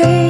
Hey,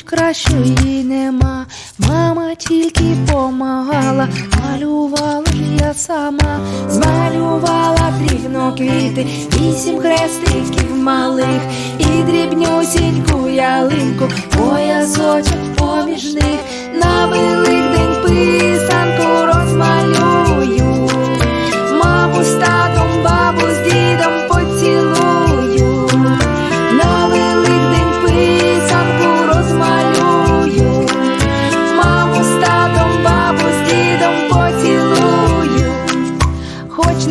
мабуть, кращої нема. Мама тільки помагала, малювала ж я сама, змалювала плівно квіти, вісім хрестиків малих і дрібнюсіньку ялинку, поясочок